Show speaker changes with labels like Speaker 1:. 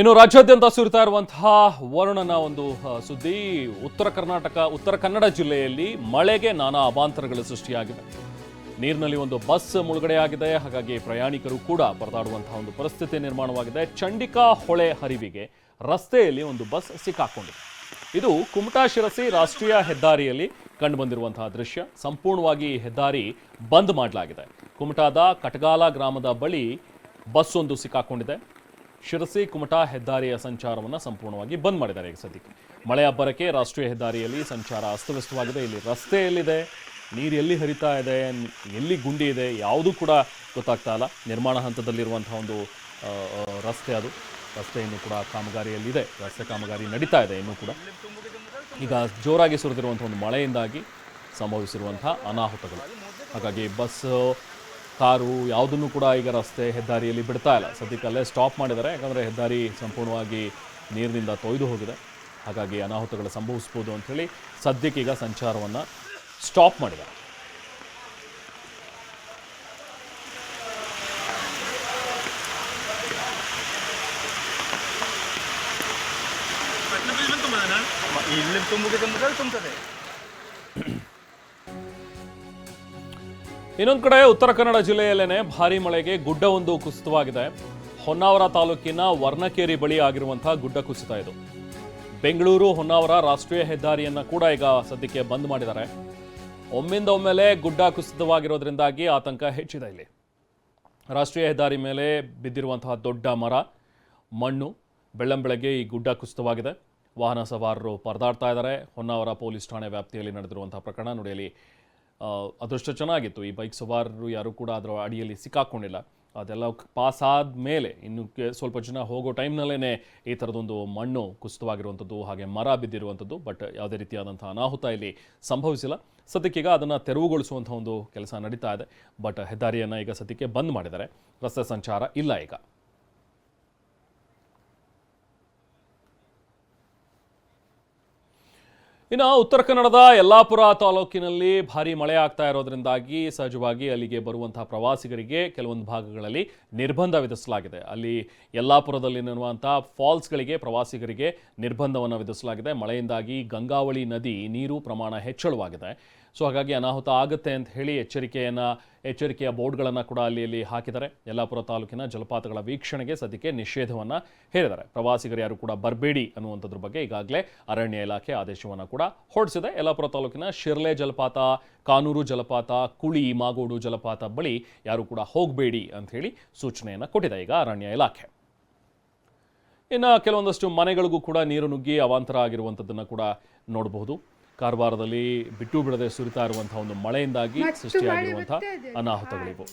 Speaker 1: ಇನ್ನು ರಾಜ್ಯಾದ್ಯಂತ ಸುರಿತಾ ಇರುವಂತಹ ವರುಣನ ಒಂದು ಸುದ್ದಿ ಉತ್ತರ ಕರ್ನಾಟಕ, ಉತ್ತರ ಕನ್ನಡ ಜಿಲ್ಲೆಯಲ್ಲಿ ಮಳೆಗೆ ನಾನಾ ಅವಾಂತರಗಳು ಸೃಷ್ಟಿಯಾಗಿವೆ. ನೀರಿನಲ್ಲಿ ಒಂದು ಬಸ್ ಮುಳುಗಡೆಯಾಗಿದೆ. ಹಾಗಾಗಿ ಪ್ರಯಾಣಿಕರು ಕೂಡ ಪರದಾಡುವಂತಹ ಒಂದು ಪರಿಸ್ಥಿತಿ ನಿರ್ಮಾಣವಾಗಿದೆ. ಚಂಡಿಕಾ ಹೊಳೆ ಹರಿವಿಗೆ ರಸ್ತೆಯಲ್ಲಿ ಒಂದು ಬಸ್ ಸಿಕ್ಕಾಕೊಂಡಿದೆ. ಇದು ಕುಮಟಾ ಶಿರಸಿ ರಾಷ್ಟ್ರೀಯ ಹೆದ್ದಾರಿಯಲ್ಲಿ ಕಂಡುಬಂದಿರುವಂತಹ ದೃಶ್ಯ. ಸಂಪೂರ್ಣವಾಗಿ ಹೆದ್ದಾರಿ ಬಂದ್ ಮಾಡಲಾಗಿದೆ. ಕುಮಟಾದ ಕಟಗಾಲ ಗ್ರಾಮದ ಬಳಿ ಬಸ್ ಒಂದು ಸಿಕ್ಕಾಕೊಂಡಿದೆ. ಶಿರಸಿ ಕುಮಟಾ ಹೆದ್ದಾರಿಯ ಸಂಚಾರವನ್ನು ಸಂಪೂರ್ಣವಾಗಿ ಬಂದ್ ಮಾಡಿದ್ದಾರೆ ಈಗ ಸದ್ಯಕ್ಕೆ. ಮಳೆ ಅಬ್ಬರಕ್ಕೆ ರಾಷ್ಟ್ರೀಯ ಹೆದ್ದಾರಿಯಲ್ಲಿ ಸಂಚಾರ ಅಸ್ತವ್ಯಸ್ತವಾಗಿದೆ. ಇಲ್ಲಿ ರಸ್ತೆ ಎಲ್ಲಿದೆ? ನೀರು ಎಲ್ಲಿ ಹರಿತಾ ಇದೆ? ಎಲ್ಲಿ ಗುಂಡಿ ಇದೆ? ಯಾವುದೂ ಕೂಡ ಗೊತ್ತಾಗ್ತಾ ಇಲ್ಲ. ನಿರ್ಮಾಣ ಹಂತದಲ್ಲಿರುವಂತಹ ಒಂದು ರಸ್ತೆ ಅದು. ರಸ್ತೆ ಇನ್ನೂ ಕೂಡ ಕಾಮಗಾರಿಯಲ್ಲಿದೆ. ರಸ್ತೆ ಕಾಮಗಾರಿ ನಡೀತಾ ಇದೆ ಇನ್ನೂ ಕೂಡ. ಈಗ ಜೋರಾಗಿ ಸುರಿದಿರುವಂಥ ಒಂದು ಮಳೆಯಿಂದಾಗಿ ಸಂಭವಿಸಿರುವಂಥ ಅನಾಹುತಗಳು. ಹಾಗಾಗಿ ಬಸ್ ಕಾರು ಯಾವುದನ್ನು ಕೂಡ ಈಗ ರಸ್ತೆ ಹೆದ್ದಾರಿಯಲ್ಲಿ ಬಿಡ್ತಾ ಇಲ್ಲ. ಸದ್ಯಕ್ಕೆ ಸ್ಟಾಪ್ ಮಾಡಿದ್ದಾರೆ. ಯಾಕಂದರೆ ಹೆದ್ದಾರಿ ಸಂಪೂರ್ಣವಾಗಿ ನೀರಿನಿಂದ ತೊಯ್ದು ಹೋಗಿದೆ. ಹಾಗಾಗಿ ಅನಾಹುತಗಳು ಸಂಭವಿಸ್ಬೋದು ಅಂಥೇಳಿ ಸದ್ಯಕ್ಕೀಗ ಸಂಚಾರವನ್ನು ಸ್ಟಾಪ್ ಮಾಡಿದ್ದಾರೆ.
Speaker 2: ಇಲ್ಲಿ ತುಂಬಿಗೆ ತುಂಬಿದ್ರೆ ತುಂಬ್ತದೆ.
Speaker 1: ಇನ್ನೊಂದು ಕಡೆ ಉತ್ತರ ಕನ್ನಡ ಜಿಲ್ಲೆಯಲ್ಲೇನೆ ಭಾರಿ ಮಳೆಗೆ ಗುಡ್ಡ ಒಂದು ಕುಸಿತವಾಗಿದೆ. ಹೊನ್ನಾವರ ತಾಲೂಕಿನ ವರ್ಣಕೇರಿ ಬಳಿ ಆಗಿರುವಂತಹ ಗುಡ್ಡ ಕುಸಿತ ಇದು. ಬೆಂಗಳೂರು ಹೊನ್ನಾವರ ರಾಷ್ಟ್ರೀಯ ಹೆದ್ದಾರಿಯನ್ನ ಕೂಡ ಈಗ ಸದ್ಯಕ್ಕೆ ಬಂದ್ ಮಾಡಿದ್ದಾರೆ. ಒಮ್ಮಿಂದ ಒಮ್ಮೆಲೆ ಗುಡ್ಡ ಕುಸಿತವಾಗಿರೋದ್ರಿಂದಾಗಿ ಆತಂಕ ಹೆಚ್ಚಿದೆ ಇಲ್ಲಿ. ರಾಷ್ಟ್ರೀಯ ಹೆದ್ದಾರಿ ಮೇಲೆ ಬಿದ್ದಿರುವಂತಹ ದೊಡ್ಡ ಮರ ಮಣ್ಣು ಬೆಳ್ಳಂಬೆಳಗ್ಗೆ ಈ ಗುಡ್ಡ ಕುಸಿತವಾಗಿದೆ. ವಾಹನ ಸವಾರರು ಪರದಾಡ್ತಾ ಇದ್ದಾರೆ. ಹೊನ್ನಾವರ ಪೊಲೀಸ್ ಠಾಣೆ ವ್ಯಾಪ್ತಿಯಲ್ಲಿ ನಡೆದಿರುವಂತಹ ಪ್ರಕರಣ ನೋಡಿ ಅಲ್ಲಿ ಆ, ಅದೃಷ್ಟ ಚೆನ್ನಾಗಿತ್ತು. ಈ ಬೈಕ್ ಸವಾರರು ಯಾರು ಕೂಡ ಅದರ ಅಡಿಯಲ್ಲಿ ಸಿಕ್ಕಾಕೊಂಡಿಲ್ಲ. ಅದೆಲ್ಲ ಪಾಸ್ ಆದಮೇಲೆ ಇನ್ನು ಕೆ- ಸ್ವಲ್ಪ ಜನ ಹೋಗೋ ಟೈಮ್ನಲ್ಲೇ ಈ ಥರದೊಂದು ಮಣ್ಣು ಕುಸಿತವಾಗಿರುವಂಥದ್ದು, ಹಾಗೆ ಮರ ಬಿದ್ದಿರುವಂಥದ್ದು, ಬಟ್ ಯಾವುದೇ ರೀತಿಯಾದಂಥ ಅನಾಹುತ ಇಲ್ಲಿ ಸಂಭವಿಸಿಲ್ಲ. ಸದ್ಯಕ್ಕೀಗ ಅದನ್ನು ತೆರವುಗೊಳಿಸುವಂಥ ಒಂದು ಕೆಲಸ ನಡೀತಾ ಇದೆ. ಬಟ್ ಹೆದ್ದಾರಿಯನ್ನು ಈಗ ಸದ್ಯಕ್ಕೆ ಬಂದ್ ಮಾಡಿದ್ದಾರೆ. ರಸ್ತೆ ಸಂಚಾರ ಇಲ್ಲ ಈಗ. ಇನ್ನು ಉತ್ತರ ಕನ್ನಡದ ಯಲ್ಲಾಪುರ ತಾಲೂಕಿನಲ್ಲಿ ಭಾರಿ ಮಳೆ ಆಗ್ತಾ ಇರೋದ್ರಿಂದಾಗಿ ಸಹಜವಾಗಿ ಅಲ್ಲಿಗೆ ಬರುವಂತಹ ಪ್ರವಾಸಿಗರಿಗೆ ಕೆಲವೊಂದು ಭಾಗಗಳಲ್ಲಿ ನಿರ್ಬಂಧ ವಿಧಿಸಲಾಗಿದೆ. ಅಲ್ಲಿ ಯಲ್ಲಾಪುರದಲ್ಲಿರುವಂತಹ ಫಾಲ್ಸ್ಗಳಿಗೆ ಪ್ರವಾಸಿಗರಿಗೆ ನಿರ್ಬಂಧವನ್ನು ವಿಧಿಸಲಾಗಿದೆ. ಮಳೆಯಿಂದಾಗಿ ಗಂಗಾವಳಿ ನದಿ ನೀರು ಪ್ರಮಾಣ ಹೆಚ್ಚಳವಾಗಿದೆ. ಸೊ ಹಾಗಾಗಿ ಅನಾಹುತ ಆಗುತ್ತೆ ಅಂತ ಹೇಳಿ ಎಚ್ಚರಿಕೆಯನ್ನು, ಎಚ್ಚರಿಕೆಯ ಬೋರ್ಡ್ಗಳನ್ನು ಕೂಡ ಅಲ್ಲಿ ಇಲ್ಲಿ ಹಾಕಿದ್ದಾರೆ. ಯಲ್ಲಾಪುರ ತಾಲೂಕಿನ ಜಲಪಾತಗಳ ವೀಕ್ಷಣೆಗೆ ಸದ್ಯಕ್ಕೆ ನಿಷೇಧವನ್ನು ಹೇರಿದ್ದಾರೆ. ಪ್ರವಾಸಿಗರು ಯಾರು ಕೂಡ ಬರಬೇಡಿ ಅನ್ನುವಂಥದ್ರ ಬಗ್ಗೆ ಈಗಾಗಲೇ ಅರಣ್ಯ ಇಲಾಖೆ ಆದೇಶವನ್ನು ಕೂಡ ಹೊರಡಿಸಿದೆ. ಯಲ್ಲಾಪುರ ತಾಲೂಕಿನ ಶಿರ್ಲೆ ಜಲಪಾತ, ಕಾನೂರು ಜಲಪಾತ, ಕುಳಿ, ಮಾಗೋಡು ಜಲಪಾತ ಬಳಿ ಯಾರು ಕೂಡ ಹೋಗಬೇಡಿ ಅಂತ ಹೇಳಿ ಸೂಚನೆಯನ್ನು ಕೊಟ್ಟಿದೆ ಈಗ ಅರಣ್ಯ ಇಲಾಖೆ. ಇನ್ನು ಕೆಲವೊಂದಷ್ಟು ಮನೆಗಳಿಗೂ ಕೂಡ ನೀರು ನುಗ್ಗಿ ಅವಾಂತರ ಆಗಿರುವಂಥದ್ದನ್ನು ಕೂಡ ನೋಡಬಹುದು. ಕಾರವಾರದಲ್ಲಿ ಬಿಟ್ಟು ಬಿಡದೆ ಸುರಿತಾ ಇರುವಂತಹ ಒಂದು ಮಳೆಯಿಂದಾಗಿ ಸೃಷ್ಟಿಯಾಗಿರುವಂತಹ ಅನಾಹುತಗಳಿವು.